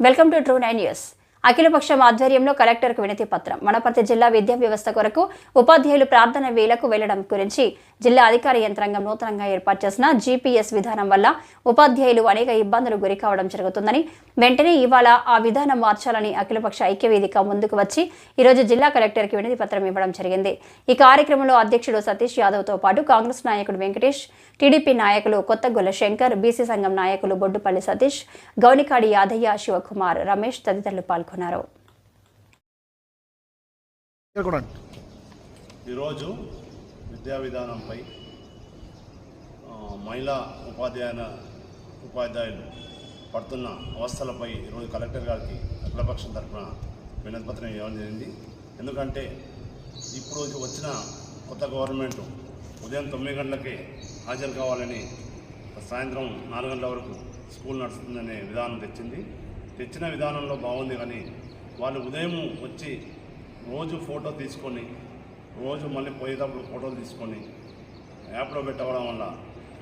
Welcome to True 9 News. అఖిలపక్షం ఆధ్వర్యంలో కలెక్టర్కు వినతి పత్రం. వనపర్తి జిల్లా విద్యా వ్యవస్థ కొరకు ఉపాధ్యాయులు ప్రార్థన వేలకు వెళ్ళడం గురించి జిల్లా అధికార యంత్రాంగం నూతనంగా ఏర్పాటు చేసిన జీపీఎస్ విధానం వల్ల ఉపాధ్యాయులు అనేక ఇబ్బందులు గురి కావడం జరుగుతుందని వెంటనే ఇవాళ ఆ విధానం మార్చాలని అఖిలపక్ష ఐక్యవేదిక ముందుకు వచ్చి ఈరోజు జిల్లా కలెక్టర్కి వినతి పత్రం ఇవ్వడం జరిగింది. ఈ కార్యక్రమంలో అధ్యక్షుడు సతీష్ యాదవ్తో పాటు కాంగ్రెస్ నాయకుడు వెంకటేష్ టీడీపీ నాయకులు కొత్తగొల్ల శంకర్ బీసీ సంఘం నాయకులు బొడ్డుపల్లి సతీష్ గౌనికాడి యాదయ్య శివకుమార్ రమేష్ తదితరులు పాల్గొన్నారు. అండి. ఈరోజు విద్యా విధానంపై మహిళా ఉపాధ్యాయుల ఉపాధ్యాయులు పడుతున్న అవస్థలపై ఈరోజు కలెక్టర్ గారికి అఖిలపక్షం తరఫున వినతిపత్రం ఇవ్వడం జరిగింది. ఎందుకంటే ఇప్పుడు వచ్చిన కొత్త గవర్నమెంట్ ఉదయం తొమ్మిది గంటలకే హాజరు కావాలని సాయంత్రం నాలుగు గంటల వరకు స్కూల్ నడుస్తుందనే విధానం తెచ్చింది. తెచ్చిన విధానంలో బాగుంది కానీ వాళ్ళు ఉదయం వచ్చి రోజు ఫోటో తీసుకొని రోజు మళ్ళీ పోయేటప్పుడు ఫోటోలు తీసుకొని యాప్లో పెట్టవడం వల్ల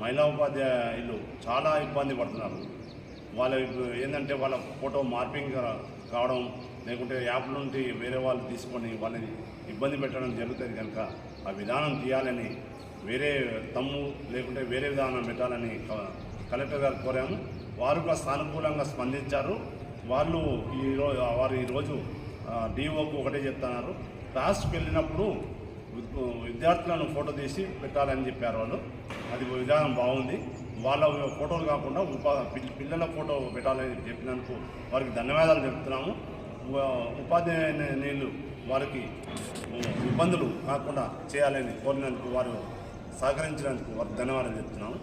మహిళా ఉపాధ్యాయులు చాలా ఇబ్బంది పడుతున్నారు. వాళ్ళ ఏంటంటే వాళ్ళ ఫోటో మార్పింగ్ కావడం లేకుంటే యాప్ నుండి వేరే వాళ్ళు తీసుకొని వాళ్ళని ఇబ్బంది పెట్టడం జరుగుతుంది కనుక ఆ విధానం తీయాలని వేరే తమ్ము లేకుంటే వేరే విధానం పెట్టాలని కలెక్టర్ గారు కోరాము. వారు కూడా సానుకూలంగా స్పందించారు. వాళ్ళు ఈరోజు వారు ఈరోజు డిఓకు ఒకటే చెప్తున్నారు. క్లాస్కి వెళ్ళినప్పుడు విద్యార్థులను ఫోటో తీసి పెట్టాలని చెప్పారు వాళ్ళు. అది విధానం బాగుంది. వాళ్ళ ఫోటోలు కాకుండా ఉపా పిల్లల ఫోటో పెట్టాలని చెప్పినందుకు వారికి ధన్యవాదాలు చెప్తున్నాము. ఉపాధ్యాయులు వారికి ఇబ్బందులు కాకుండా చేయాలని కోరినందుకు వారు సహకరించినందుకు వారికి ధన్యవాదాలు చెప్తున్నాము.